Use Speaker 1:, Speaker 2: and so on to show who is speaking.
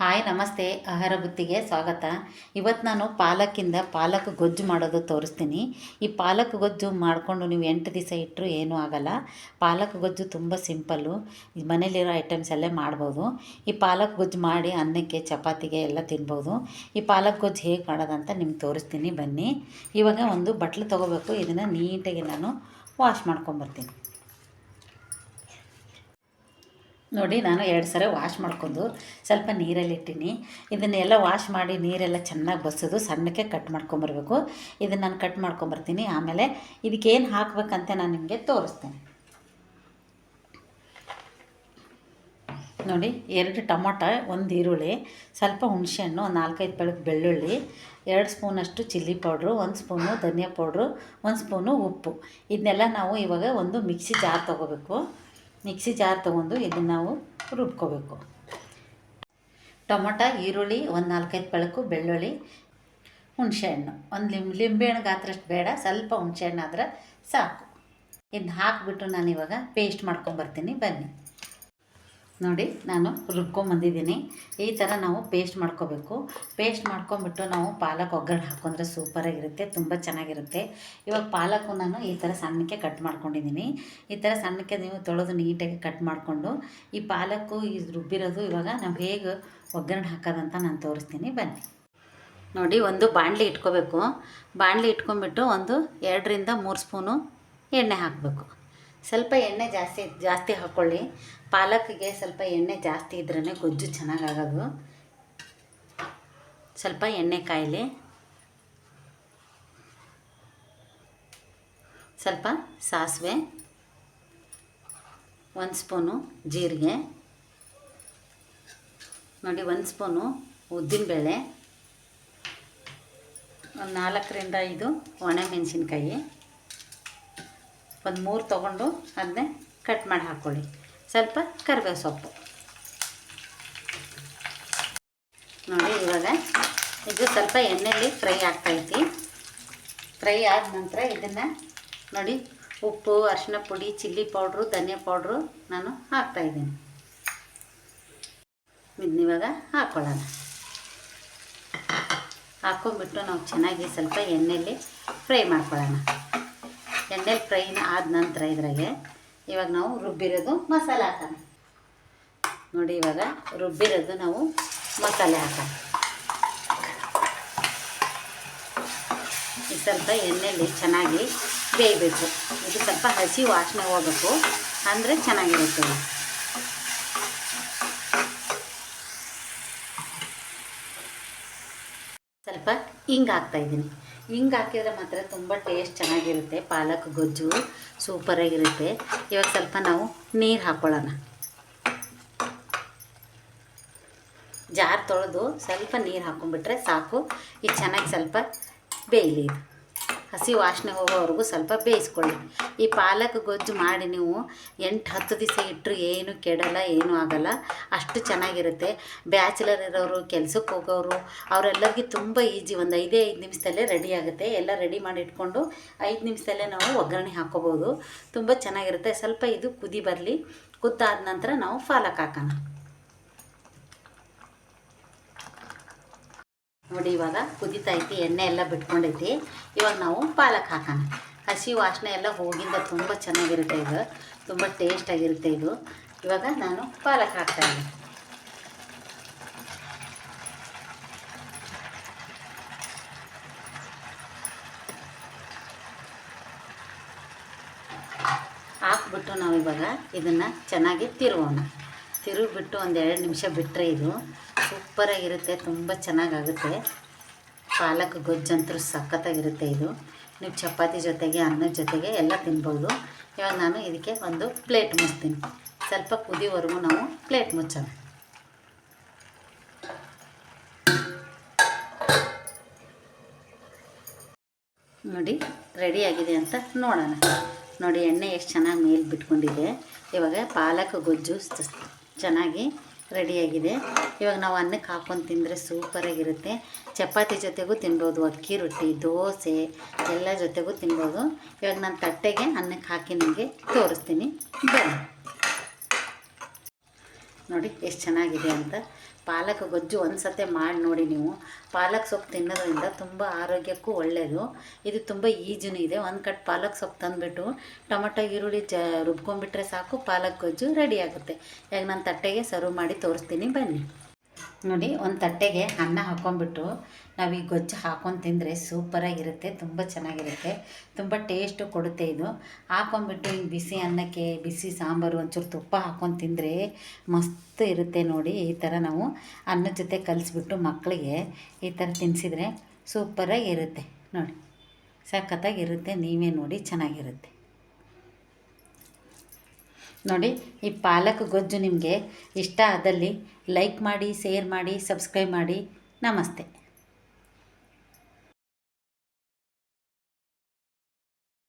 Speaker 1: Hi, ನಮಸ್ತೆ. ಆಹಾರ ಬುತ್ತಿಗೆ ಸ್ವಾಗತ. ಇವತ್ತು ನಾನು ಪಾಲಕ್ಕಿಂದ ಪಾಲಕ್ ಗೊಜ್ಜು ಮಾಡೋದು ತೋರಿಸ್ತೀನಿ. ಈ ಪಾಲಕ್ ಗೊಜ್ಜು ಮಾಡಿಕೊಂಡು ನೀವು ಎಂಟು ದಿವಸ ಇಟ್ಟರು ಏನೂ ಆಗಲ್ಲ. ಪಾಲಕ್ ಗೊಜ್ಜು ತುಂಬ ಸಿಂಪಲ್ಲು. ಮನೇಲಿರೋ ಐಟಮ್ಸ್ ಎಲ್ಲೇ ಮಾಡ್ಬೋದು. ಈ ಪಾಲಕ್ ಗೊಜ್ಜು ಮಾಡಿ ಅನ್ನಕ್ಕೆ, ಚಪಾತಿಗೆ ಎಲ್ಲ ತಿನ್ಬೋದು. ಈ ಪಾಲಕ್ ಗೊಜ್ಜು ಹೇಗೆ ಮಾಡೋದಂತ ನಿಮ್ಗೆ ತೋರಿಸ್ತೀನಿ. ಬನ್ನಿ. ಇವಾಗ ಒಂದು ಬಟ್ಲು ತೊಗೋಬೇಕು. ಇದನ್ನು ನೀಟಾಗಿ ನಾನು ವಾಶ್ ಮಾಡ್ಕೊಂಬರ್ತೀನಿ. ನೋಡಿ ನಾನು ಎರಡು ಸಲ ವಾಶ್ ಮಾಡ್ಕೊಂಡು ಸ್ವಲ್ಪ ನೀರಲ್ಲಿ ಇಟ್ಟೀನಿ. ಇದನ್ನೆಲ್ಲ ವಾಶ್ ಮಾಡಿ ನೀರೆಲ್ಲ ಚೆನ್ನಾಗಿ ಬಸಿದು ಸಣ್ಣಕ್ಕೆ ಕಟ್ ಮಾಡ್ಕೊಂಬರ್ಬೇಕು. ಇದನ್ನು ನಾನು ಕಟ್ ಮಾಡ್ಕೊಂಬರ್ತೀನಿ. ಆಮೇಲೆ ಇದಕ್ಕೇನು ಹಾಕ್ಬೇಕಂತ ನಾನು ನಿಮಗೆ ತೋರಿಸ್ತೇನೆ. ನೋಡಿ, ಎರಡು ಟೊಮೊಟ, ಒಂದು ಈರುಳ್ಳಿ, ಸ್ವಲ್ಪ ಹುಣಸೆಹಣ್ಣು, ಒಂದು ನಾಲ್ಕೈದು ಬೆಳಗ್ಗೆ ಬೆಳ್ಳುಳ್ಳಿ, ಎರಡು ಸ್ಪೂನಷ್ಟು ಚಿಲ್ಲಿ ಪೌಡ್ರು, ಒಂದು ಸ್ಪೂನು ಧನಿಯಾ ಪೌಡ್ರು, ಒಂದು ಸ್ಪೂನು ಉಪ್ಪು. ಇದನ್ನೆಲ್ಲ ನಾವು ಇವಾಗ ಒಂದು ಮಿಕ್ಸಿ ಜಾರ್ ತೊಗೋಬೇಕು. ಮಿಕ್ಸಿ ಜಾರ್ ತೊಗೊಂಡು ಇದನ್ನು ನಾವು ರುಬ್ಕೋಬೇಕು. ಟೊಮೊಟೊ, ಈರುಳ್ಳಿ, ಒಂದು ನಾಲ್ಕೈದು ಬೆಳಕು, ಬೆಳ್ಳುಳ್ಳಿ ಹುಣಸೆಹಣ್ಣು ಒಂದು ಲಿಂಬ್, ಲಿಂಬೆಹಣ್ಣು ಗಾತ್ರಷ್ಟು ಬೇಡ, ಸ್ವಲ್ಪ ಹುಣಸೆಹಣ್ಣು ಆದರೆ ಸಾಕು. ಇದನ್ನ ಹಾಕಿಬಿಟ್ಟು ನಾನು ಇವಾಗ ಪೇಸ್ಟ್ ಮಾಡ್ಕೊಂಬರ್ತೀನಿ ಬನ್ನಿ. ನೋಡಿ, ನಾನು ರುಬ್ಕೊಂಬಂದಿದ್ದೀನಿ. ಈ ಥರ ನಾವು ಪೇಸ್ಟ್ ಮಾಡ್ಕೋಬೇಕು. ಪೇಸ್ಟ್ ಮಾಡ್ಕೊಂಬಿಟ್ಟು ನಾವು ಪಾಲಕ್ ಒಗ್ಗರಣೆ ಹಾಕೊಂಡ್ರೆ ಸೂಪರಾಗಿರುತ್ತೆ ತುಂಬ ಚೆನ್ನಾಗಿರುತ್ತೆ. ಇವಾಗ ಪಾಲಕು ನಾನು ಈ ಥರ ಸಣ್ಣಕ್ಕೆ ಕಟ್ ಮಾಡ್ಕೊಂಡಿದ್ದೀನಿ. ಈ ಥರ ಸಣ್ಣಕ್ಕೆ ನೀವು ತೊಳೆದು ನೀಟಾಗಿ ಕಟ್ ಮಾಡಿಕೊಂಡು, ಈ ಪಾಲಕ್ಕು ಈ ರುಬ್ಬಿರೋದು ಇವಾಗ ನಾವು ಹೇಗೆ ಒಗ್ಗರಣೆ ಹಾಕೋದಂತ ನಾನು ತೋರಿಸ್ತೀನಿ. ಬನ್ನಿ. ನೋಡಿ, ಒಂದು ಬಾಣಲಿ ಇಟ್ಕೋಬೇಕು. ಬಾಣಲಿ ಇಟ್ಕೊಂಬಿಟ್ಟು ಒಂದು ಎರಡರಿಂದ ಮೂರು ಸ್ಪೂನು ಎಣ್ಣೆ ಹಾಕಬೇಕು. ಸ್ವಲ್ಪ ಎಣ್ಣೆ ಜಾಸ್ತಿ ಜಾಸ್ತಿ ಹಾಕ್ಕೊಳ್ಳಿ ಪಾಲಕ್ಗೆ ಸ್ವಲ್ಪ ಎಣ್ಣೆ ಜಾಸ್ತಿ ಇದ್ರೇ ಗೊಜ್ಜು ಚೆನ್ನಾಗಾಗೋದು. ಸ್ವಲ್ಪ ಎಣ್ಣೆ ಕಾಯಲಿ. ಸ್ವಲ್ಪ ಸಾಸಿವೆ. ಒಂದು ಸ್ಪೂನು ಜೀರಿಗೆ. ನೋಡಿ, ಒಂದು ಸ್ಪೂನು ಉದ್ದಿನಬೇಳೆ. ಒಂದು ನಾಲ್ಕರಿಂದ ಐದು ಒಣಮೆಣಸಿನ್ಕಾಯಿ. ಒಂದು ಮೂರು ತೊಗೊಂಡು ಅದನ್ನೇ ಕಟ್ ಮಾಡಿ ಹಾಕ್ಕೊಳ್ಳಿ ಸ್ವಲ್ಪ ಕರಿಬೇವು ಸೊಪ್ಪು. ನೋಡಿ, ಇವಾಗ ಇದು ಸ್ವಲ್ಪ ಎಣ್ಣೆಯಲ್ಲಿ ಫ್ರೈ ಆಗ್ತೈತಿ ಫ್ರೈ ಆದ ನಂತರ ಇದನ್ನು ನೋಡಿ, ಉಪ್ಪು ಅರಿಶಿನ ಪುಡಿ, ಚಿಲ್ಲಿ ಪೌಡ್ರು, ಧನಿಯಾ ಪೌಡ್ರು ನಾನು ಹಾಕ್ತಾಯಿದ್ದೀನಿ ಇದನ್ನಿವಾಗ ಹಾಕ್ಕೊಳ್ಳೋಣ ಹಾಕೊಂಡ್ಬಿಟ್ಟು ನಾವು ಚೆನ್ನಾಗಿ ಸ್ವಲ್ಪ ಎಣ್ಣೆಯಲ್ಲಿ ಫ್ರೈ ಮಾಡ್ಕೊಳ್ಳೋಣ. ಎಣ್ಣೆಲಿ ಫ್ರೈನ ಆದ ನಂತರ ಇದ್ರಾಗೆ ಇವಾಗ ನಾವು ರುಬ್ಬಿರೋದು ಮಸಾಲೆ ಹಾಕೋಣ. ನೋಡಿ ಇವಾಗ ರುಬ್ಬಿರೋದು ನಾವು ಮಸಾಲೆ ಹಾಕೋಣ. ಸ್ವಲ್ಪ ಎಣ್ಣೆಯಲ್ಲಿ ಚೆನ್ನಾಗಿ ಬೇಯಬೇಕು. ಇದು ಸ್ವಲ್ಪ ಹಸಿ ವಾಸನೆ ಹೋಗಬೇಕು. ಅಂದರೆ ಚೆನ್ನಾಗಿರುತ್ತೆ ಸ್ವಲ್ಪ ಹಿಂಗೆ ಹಾಕ್ತಾಯಿದ್ದೀನಿ ಹಿಂಗೆ ಹಾಕಿದ್ರೆ ಮಾತ್ರ ತುಂಬ ಟೇಸ್ಟ್ ಚೆನ್ನಾಗಿರುತ್ತೆ. ಪಾಲಕ್, ಗೊಜ್ಜು ಸೂಪರಾಗಿರುತ್ತೆ ಇವಾಗ ಸ್ವಲ್ಪ ನಾವು ನೀರು ಹಾಕ್ಕೊಳ್ಳೋಣ ಜಾರ್ ತೊಳೆದು ಸ್ವಲ್ಪ ನೀರು ಹಾಕ್ಕೊಂಬಿಟ್ರೆ ಸಾಕು. ಈಗ ಚೆನ್ನಾಗಿ ಸ್ವಲ್ಪ ಬೇಯಲಿ ಇದು. ಹಸಿ ವಾಸನೆ ಹೋಗೋವರೆಗೂ ಸ್ವಲ್ಪ ಬೇಯಿಸ್ಕೊಳ್ಳಿ. ಈ ಪಾಲಕ್ ಗೊಜ್ಜು ಮಾಡಿ ನೀವು ಎಂಟು, ಹತ್ತು ದಿವಸ ಇಟ್ಟರು ಏನು ಕೆಡಲ್ಲ, ಏನೂ ಆಗಲ್ಲ. ಅಷ್ಟು ಚೆನ್ನಾಗಿರುತ್ತೆ. ಬ್ಯಾಚುಲರ್ ಇರೋರು, ಕೆಲಸಕ್ಕೆ ಹೋಗೋರು, ಅವರೆಲ್ಲರಿಗೆ ತುಂಬ ಈಜಿ. ಒಂದು ಐದೇ, ಐದು ನಿಮಿಷದಲ್ಲೇ ರೆಡಿ ಆಗುತ್ತೆ. ಎಲ್ಲ ರೆಡಿ ಮಾಡಿ ಇಟ್ಕೊಂಡು ಐದು ನಿಮಿಷದಲ್ಲೇ ನಾವು ಒಗ್ಗರಣೆ ಹಾಕ್ಕೋಬೋದು ತುಂಬ ಚೆನ್ನಾಗಿರುತ್ತೆ. ಸ್ವಲ್ಪ ಇದು ಕುದಿ ಬರಲಿ. ಕುದ್ದಾದ ನಂತರ ನಾವು ಪಾಲಕ್ ಹಾಕೋಣ. ನೋಡಿ, ಇವಾಗ ಕುದಿತೈತಿ ಎಣ್ಣೆ ಎಲ್ಲ ಬಿಟ್ಕೊಂಡೈತಿ ಇವಾಗ ನಾವು ಪಾಲಕ್ ಹಾಕೋಣ. ಹಸಿ ವಾಸನೆ ಎಲ್ಲ ಹೋಗಿಂದ ತುಂಬ ಚೆನ್ನಾಗಿರುತ್ತೆ ಇದು. ತುಂಬ ಟೇಸ್ಟಾಗಿರುತ್ತೆ ಇದು. ಇವಾಗ ನಾನು ಪಾಲಕ್ ಹಾಕ್ತಾ ಇದ್ದೀನಿ. ಹಾಕ್ಬಿಟ್ಟು ನಾವು ಇವಾಗ ಇದನ್ನು ಚೆನ್ನಾಗಿ ತಿರುಗೋಣ. ತಿರುಗಿಬಿಟ್ಟು ಒಂದು ಎರಡು ನಿಮಿಷ ಬಿಟ್ಟರೆ ಇದು ಸೂಪರಾಗಿರುತ್ತೆ, ತುಂಬ ಚೆನ್ನಾಗಾಗುತ್ತೆ. ಪಾಲಕ್ ಗೊಜ್ಜಂತೂ ಸಖತ್ತಾಗಿರುತ್ತೆ ಇದು. ನೀವು ಚಪಾತಿ ಜೊತೆಗೆ ಅನ್ನದ ಜೊತೆಗೆ ಎಲ್ಲ ತಿನ್ಬೋದು. ಇವಾಗ ನಾನು ಇದಕ್ಕೆ ಒಂದು ಪ್ಲೇಟ್ ಮುಚ್ತೀನಿ. ಸ್ವಲ್ಪ ಕುದಿವರೆಗೂ ನಾವು ಪ್ಲೇಟ್ ಮುಚ್ಚೋಣ. ನೋಡಿ ರೆಡಿಯಾಗಿದೆ ಅಂತ ನೋಡೋಣ. ನೋಡಿ, ಎಣ್ಣೆ ಎಷ್ಟು ಚೆನ್ನಾಗಿ ಮೇಲೆ ಬಿಟ್ಕೊಂಡಿದೆ. ಇವಾಗ ಪಾಲಕ್ ಗೊಜ್ಜು ಚೆನ್ನಾಗಿ ರೆಡಿಯಾಗಿದೆ. ಇವಾಗ ನಾವು ಅನ್ನಕ್ಕೆ ಹಾಕ್ಕೊಂಡು ತಿಂದರೆ ಸೂಪರಾಗಿರುತ್ತೆ. ಚಪಾತಿ ಜೊತೆಗೂ ತಿನ್ಬೋದು, ಅಕ್ಕಿ, ರೊಟ್ಟಿ, ದೋಸೆ ಎಲ್ಲ ಜೊತೆಗೂ ತಿನ್ಬೋದು. ಇವಾಗ ನಾನು ತಟ್ಟೆಗೆ ಅನ್ನಕ್ಕೆ ಹಾಕಿ ನಿಮಗೆ ತೋರಿಸ್ತೀನಿ. ಬನ್ನಿ. ನೋಡಿ ಎಷ್ಟು ಚೆನ್ನಾಗಿದೆ ಅಂತ. ಪಾಲಕ್ ಗೊಜ್ಜು ಒಂದು ಸತೆ ಮಾಡಿ ನೋಡಿ ನೀವು. ಪಾಲಕ್ ಸೊಪ್ಪು ತಿನ್ನೋದ್ರಿಂದ ತುಂಬ ಆರೋಗ್ಯಕ್ಕೂ ಒಳ್ಳೆಯದು ಇದು ತುಂಬ ಈಜಿನೂ ಇದೆ. ಒಂದು ಕಟ್ ಪಾಲಕ್ ಸೊಪ್ಪು ತಂದುಬಿಟ್ಟು ಟೊಮೊಟೊ, ಈರುಳ್ಳಿ ಜ ರುಬ್ಕೊಂಡ್ಬಿಟ್ರೆ ಸಾಕು, ಪಾಲಕ್ ಗೊಜ್ಜು ರೆಡಿ ಆಗುತ್ತೆ. ಈಗ ನಾನು ತಟ್ಟೆಗೆ ಸರ್ವ್ ಮಾಡಿ ತೋರಿಸ್ತೀನಿ. ಬನ್ನಿ. ನೋಡಿ ಒಂದು ತಟ್ಟೆಗೆ ಅನ್ನ ಹಾಕ್ಕೊಂಬಿಟ್ಟು ನಾವು ಈ ಗೊಜ್ಜು ಹಾಕೊಂಡು ತಿಂದರೆ ಸೂಪರಾಗಿರುತ್ತೆ ತುಂಬ ಚೆನ್ನಾಗಿರುತ್ತೆ ತುಂಬ ಟೇಸ್ಟು ಕೊಡುತ್ತೆ ಇದು. ಹಾಕೊಂಬಿಟ್ಟು ಹಿಂಗೆ ಬಿಸಿ ಅನ್ನಕ್ಕೆ ಬಿಸಿ ಸಾಂಬಾರು ಒಂಚೂರು ತುಪ್ಪ ಹಾಕೊಂಡು ತಿಂದರೆ ಮಸ್ತ್ ಇರುತ್ತೆ ನೋಡಿ ಈ ಥರ ನಾವು ಅನ್ನದ ಜೊತೆ ಕಲಿಸ್ಬಿಟ್ಟು ಮಕ್ಕಳಿಗೆ ಈ ಥರ ತಿನ್ನಿಸಿದ್ರೆ ಸೂಪರಾಗಿರುತ್ತೆ. ನೋಡಿ ಸಖತ್ತಾಗಿರುತ್ತೆ ನೀವೇ ನೋಡಿ ಚೆನ್ನಾಗಿರುತ್ತೆ. ನೋಡಿ ಈ ಪಾಲಕ್ ಗೊಜ್ಜು ನಿಮಗೆ ಇಷ್ಟ ಆದಲ್ಲಿ ಲೈಕ್ ಮಾಡಿ ಶೇರ್ ಮಾಡಿ ಸಬ್ಸ್ಕ್ರೈಬ್ ಮಾಡಿ. ನಮಸ್ತೆ.